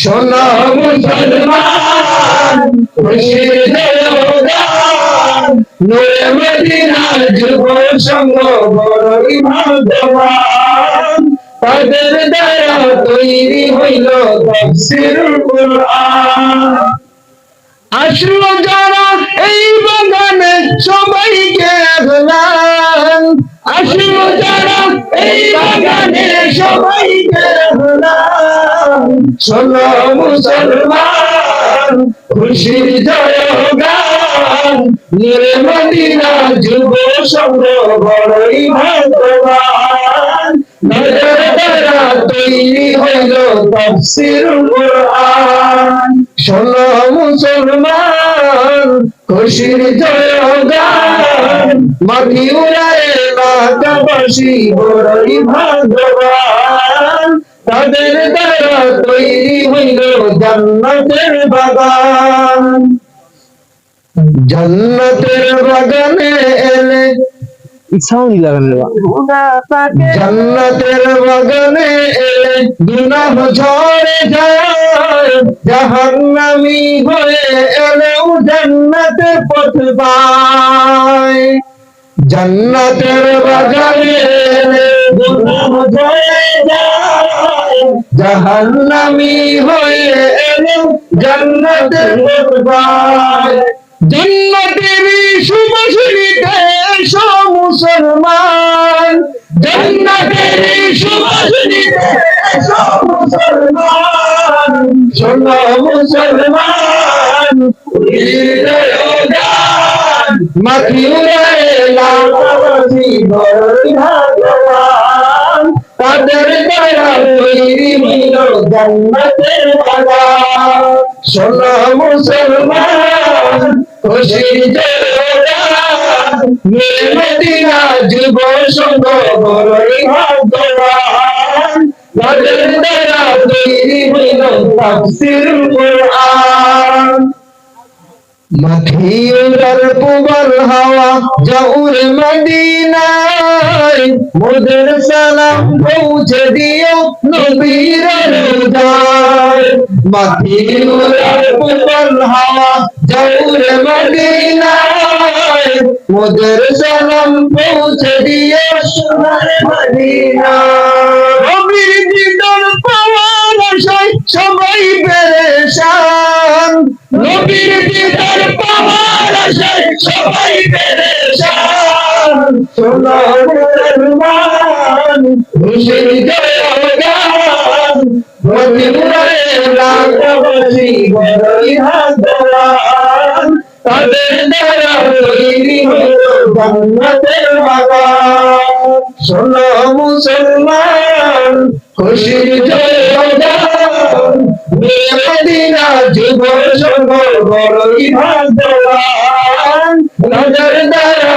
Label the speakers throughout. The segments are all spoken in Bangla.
Speaker 1: শোনো মুসলমান খুশির নূরে মদিনার যুব সঙ্গ বড়ই তাদের দ্বারা তৈরি হইল তাফসীরুল কুরআন। আসলো এই বাগানে সবাইকে আহ্লান আসলো যারা এই বাগানে সবাইকে আহ্লান শোনো মুসলমান খুশির জয়গান। নূরে মদিনা যুব সংঘ বড়ই ভাগ্যবান নজর দ্বারা তৈরি হইল তাফসীরুল কুরআন। শোনো মুসলমান খুশির জয়গান। মাটি উড়ায় না নাগাবাসী বড়ই ভাগ্যবান। তাদের দ্বারা তৈরি হইল জান্নাতের বাগান। জান্নাতের বাগানে এলে
Speaker 2: ইচ্ছাও লাগানো
Speaker 1: জান্নাতের বাগানে এলে গুনাহ ঝরে যায়। জাহান্নামী হয়ে এলেও জান্নাতে পথ পায়। জান্নাতের বাগানে এলে গুনাহ ঝরে যায়। জাহান্নামী হয়ে এলেও জান্নাতে পথ পায় জান্নাতের সুবাসিনীতে এসো মুসলমান। জান্নাতের সুবাসিনীতে এসো মুসলমান। শোনো মুসলমান হৃদয়গান মাথি উড়ায় লাগাবাসী বড়ই ভাগ্যবান তাদের দ্বারা তৈরি হইল জান্নাতের বাগান শোনো মুসলমান, খুশির জয়গান মেরে মদিনা যুব সংঘ বড়ই ভাগ্যবান। তাদের দ্বারা তৈরি হইল তাফসীরুল কুরআন। মাথিউরার পুবল হাওয়া, জাউর মদিনায় মোদের সালাম পৌঁছে দিও নবীর রোজায়। মাথিউরার পুবল হাওয়া, জাউর মদিনায় মোদের সালাম পৌঁছে দিও সোনার মদিনা নবীর মুসলমান খুশির জয়গান মদিনায় লাগাবাসী বড়ই ভাগ্যবান তাদের দ্বারা তৈরি হলো জান্নাতের বাগান শোনো মুসলমান খুশির জয়গান মদিনা যুব সংঘ বড়ই ভাগ্যবান নজর দ্বারা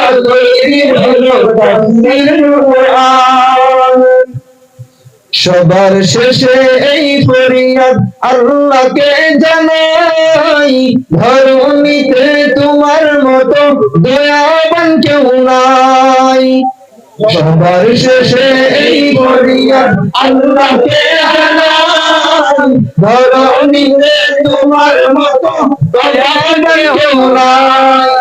Speaker 1: সবার শেষে এই ফরিয়াদ আল্লাহকে জানাই, ধরণীতে তোমার মতো দয়াবান কেউ নাই। সবার শেষে এই ফরিয়াদ আল্লাহকে জানাই, ধরণীতে তোমার মতো দয়াবান কেউ নাই।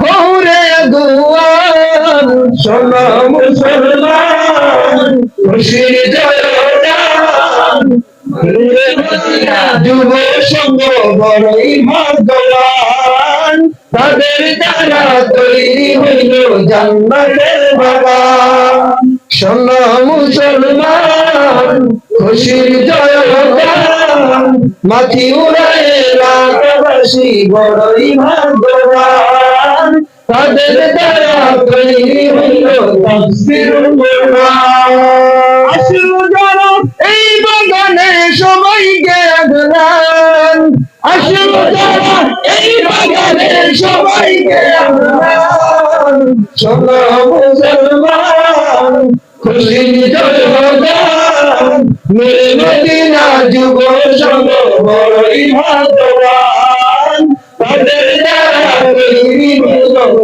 Speaker 1: হরে দুয়ার শোনো মুসলমান, খুশির জয়গান। যুব সঙ্গ বড়ই ভাগ্যবান, তাদের দ্বারা তৈরি হইল জান্নাতের বাগান। শোনো মুসলমান, খুশির জয়গান। মাথি উড়ায় লাগাবাসী বড়ই ভাগ্যবান তাদের দ্বারা তৈরি হইল তাফসীরুল কুরআন। এই বাগানে আদরান। আসলো যারা এই বাগানে সবাইকে আদরান। শোনো মুসলমান খুশির জয়গান মেরে মদিনা যুব সংঘ বড়ই ভাগ্যবান।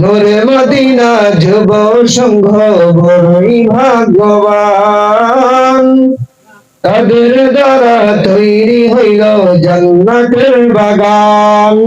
Speaker 1: নূরে মদিনা যুব সংঘ বড়ই ভাগ্যবান। তাদের দ্বারা তৈরি হইল জান্নাতের বাগান।